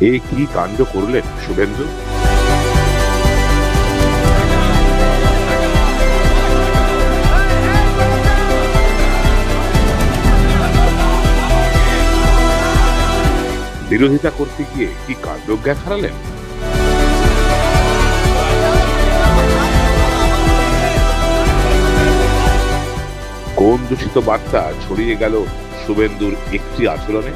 এ কি কাণ্ড করলেন শুভেন্দু? বিরোধিতা করতে গিয়ে কি কাণ্ডজ্ঞান হারালেন? কোন দূষিত বার্তা ছড়িয়ে গেল শুভেন্দুর একটি আচরণে?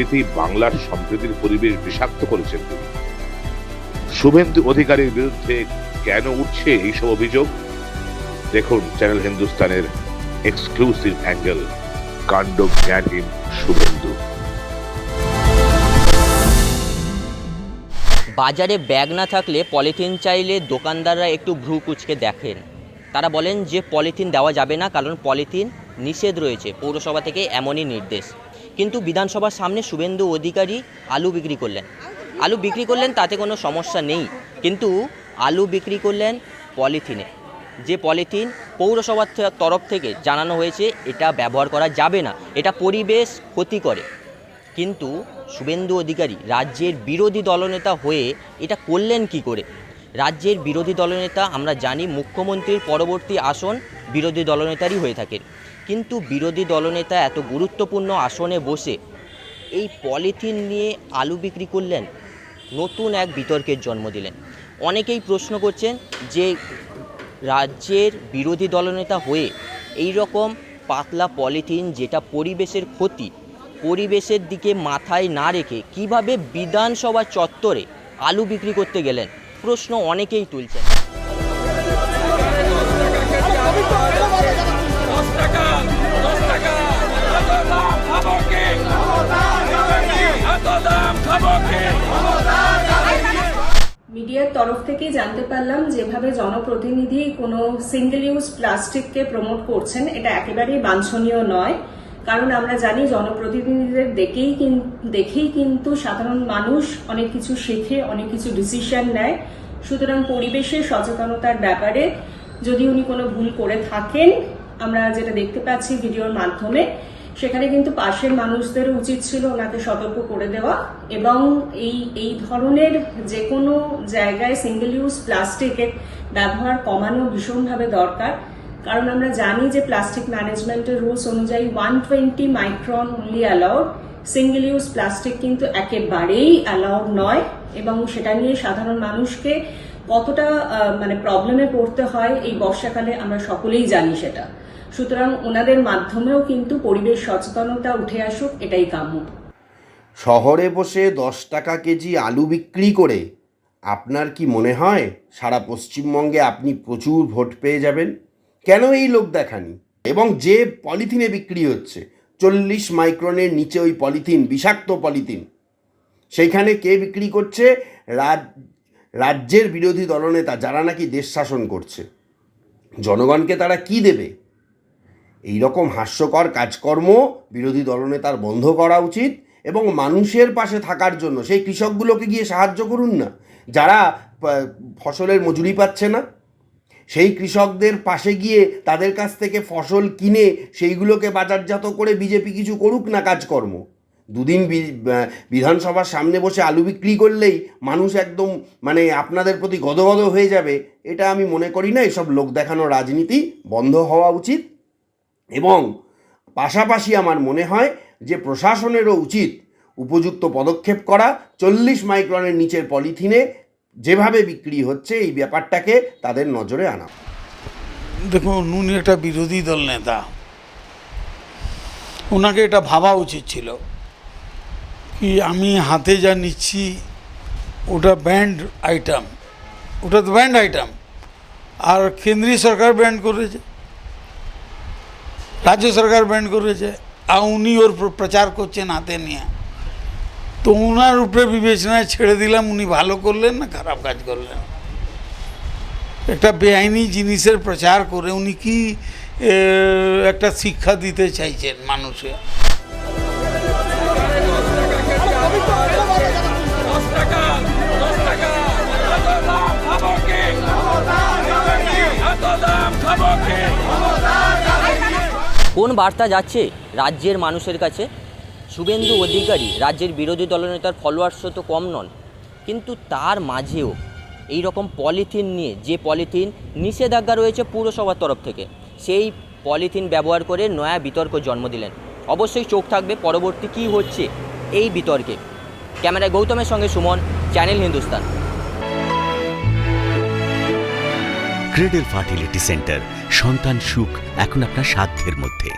এমনিতেই বাংলার সম্প্রীতির পরিবেশ বিষাক্ত করেছেন তিনি। শুভেন্দু অধিকারীর বিরুদ্ধে কেন উঠছে এইসব অভিযোগ? দেখুন চ্যানেল হিন্দুস্তানের এক্সক্লুসিভ অ্যাঙ্গেল কাণ্ড জ্ঞানহীন শুভেন্দু। বাজারে ব্যাগ না থাকলে পলিথিন চাইলে দোকানদাররা একটু ভ্রু কুচকে দেখেন। তারা বলেন যে পলিথিন দেওয়া যাবে না কারণ পলিথিন নিষেধ রয়েছে। পৌরসভা থেকে এমনই নির্দেশ। কিন্তু বিধানসভার সামনে শুভেন্দু অধিকারী আলু বিক্রি করলেন। আলু বিক্রি করলেন, তাতে কোনো সমস্যা নেই। কিন্তু আলু বিক্রি করলেন পলিথিনে। যে পলিথিন পৌরসভার তরফ থেকে জানানো হয়েছে, এটা ব্যবহার করা যাবে না। এটা পরিবেশ ক্ষতি করে। কিন্তু শুভেন্দু অধিকারী রাজ্যের বিরোধী দলনেতা হয়ে এটা করলেন কি করে? রাজ্যের বিরোধী দলনেতা, আমরা জানি, মুখ্যমন্ত্রীর পরবর্তী আসন বিরোধী দলনেতারই হয়ে থাকেন কিন্তু বিরোধী দলনেতা এত গুরুত্বপূর্ণ আসনে বসে এই পলিথিন নিয়ে আলু বিক্রি করলেন, নতুন এক বিতর্কের জন্ম দিলেন। অনেকেই প্রশ্ন করছেন যে রাজ্যের বিরোধী দলনেতা হয়ে এই রকম পাতলা পলিথিন যেটা পরিবেশের ক্ষতি, পরিবেশের দিকে মাথায় না রেখে কীভাবে বিধানসভা চত্বরে আলু বিক্রি করতে গেলেন, প্রশ্ন অনেকেই তুলছেন। মিডিয়ার তরফ থেকে জানতে পারলাম যেভাবে জনপ্রতিনিধি কোনো সিঙ্গেল ইউজ প্লাস্টিককে প্রমোট করছেন, এটা একেবারেই বাঞ্ছনীয় নয়। কারণ আমরা জানি জনপ্রতিনিধিদের দেখেই দেখেই কিন্তু সাধারণ মানুষ অনেক কিছু শেখে, অনেক কিছু ডিসিশন নেয়। সুতরাং পরিবেশের সচেতনতার ব্যাপারে যদি উনি কোনো ভুল করে থাকেন, আমরা যেটা দেখতে পাচ্ছি ভিডিওর মাধ্যমে সেখানে কিন্তু পাশের মানুষদের উচিত ছিল ওনাকে সতর্ক করে দেওয়া এবং এই এই ধরনের যে কোনো জায়গায় সিঙ্গেল ইউজ প্লাস্টিকের ব্যবহার কমানো ভীষণভাবে দরকার। কারণ আমরা জানি যে প্লাস্টিক ম্যানেজমেন্টের রুলস অনুযায়ী one twenty micron only allowed single use plastic কিন্তু একেবারেই অ্যালাউড নয় এবং সেটা নিয়ে সাধারণ মানুষকে কতটা মানে প্রবলেমে পড়তে হয় এই বর্ষাকালে আমরা সকলেই জানি সেটা। সুতরাং ওনাদের মাধ্যমেও কিন্তু পরিবেশ সচেতনতা উঠে আসুক, এটাই কাম্য। শহরে বসে দশ টাকা কেজি আলু বিক্রি করে আপনার কি মনে হয় সারা পশ্চিমবঙ্গে আপনি প্রচুর ভোট পেয়ে যাবেন? কেন এই লোক দেখানি এবং যে পলিথিনে বিক্রি হচ্ছে, চল্লিশ মাইক্রনের নিচে ওই পলিথিন, বিষাক্ত পলিথিন, সেইখানে কে বিক্রি করছে? রাজ, রাজ্যের বিরোধী দলনেতা যারা নাকি দেশ শাসন করছে। জনগণকে তারা কি দেবে? এই রকম হাস্যকর কাজকর্ম বিরোধী দলনেতার বন্ধ করা উচিত এবং মানুষের পাশে থাকার জন্য, সেই কৃষকগুলোকে গিয়ে সাহায্য করুন না। যারা ফসলের মজুরি পাচ্ছে না, সেই কৃষকদের পাশে গিয়ে তাদের কাছ থেকে ফসল কিনে সেইগুলোকে বাজারজাত করে বিজেপি কিছু করুক না কাজকর্ম। দুদিন বিধানসভার সামনে বসে আলু বিক্রি করলেই মানুষ একদম মানে আপনাদের প্রতি গদগদ হয়ে যাবে, এটা আমি মনে করি না। এসব লোক দেখানো রাজনীতি বন্ধ হওয়া উচিত। এবং পাশাপাশি আমার মনে হয় যে প্রশাসনেরও উচিত উপযুক্ত পদক্ষেপ করা। চল্লিশ মাইক্রনের নিচের পলিথিনে যেভাবে বিক্রি হচ্ছে এই ব্যাপারটাকে তাদের নজরে আনা। দেখুন, উনি একটা বিরোধী দল নেতা। ওনাকে এটা ভাবা উচিত ছিল কি আমি হাতে যা নিচ্ছি, ওটা ব্যান্ড আইটেম। ওটা তো ব্যান্ড আইটেম। আর কেন্দ্রীয় সরকার ব্যান্ড করেছে। রাজ্য সরকার ব্যান্ড করেছে আর উনি ওর প্র- প্রচার করছেন হাতে নিয়ে তো ওনার উপরে বিবেচনায় ছেড়ে দিলাম উনি ভালো করলেন না খারাপ কাজ করলেন একটা বেআইনি জিনিসের প্রচার করে উনি কি একটা শিক্ষা দিতে চাইছেন মানুষে খাব কি কোন বার্তা যাচ্ছে রাজ্যের মানুষের কাছে? শুভেন্দু অধিকারী রাজ্যের বিরোধী দলনেতার ফলোয়ার্স তো কম নন। কিন্তু তার মাঝেও এই রকম পলিথিন নিয়ে, যে পলিথিন নিষেধাজ্ঞা রয়েছে পুরসভার তরফ থেকে, সেই পলিথিন ব্যবহার করে নয়া বিতর্ক জন্ম দিলেন। অবশ্যই চোখ থাকবে পরবর্তী কী হচ্ছে এই বিতর্কে। ক্যামেরায় গৌতমের সঙ্গে Suman, channel Hindustan. Cradle fertility centre সন্তান সুখ এখন আপনার সাধ্যের মধ্যে।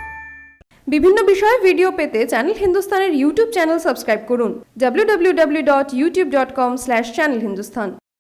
বিভিন্ন বিষয়ে ভিডিও পেতে চ্যানেল হিন্দুস্তানের ইউটিউব চ্যানেল সাবস্ক্রাইব করুন। www.youtube.com/channelhindustan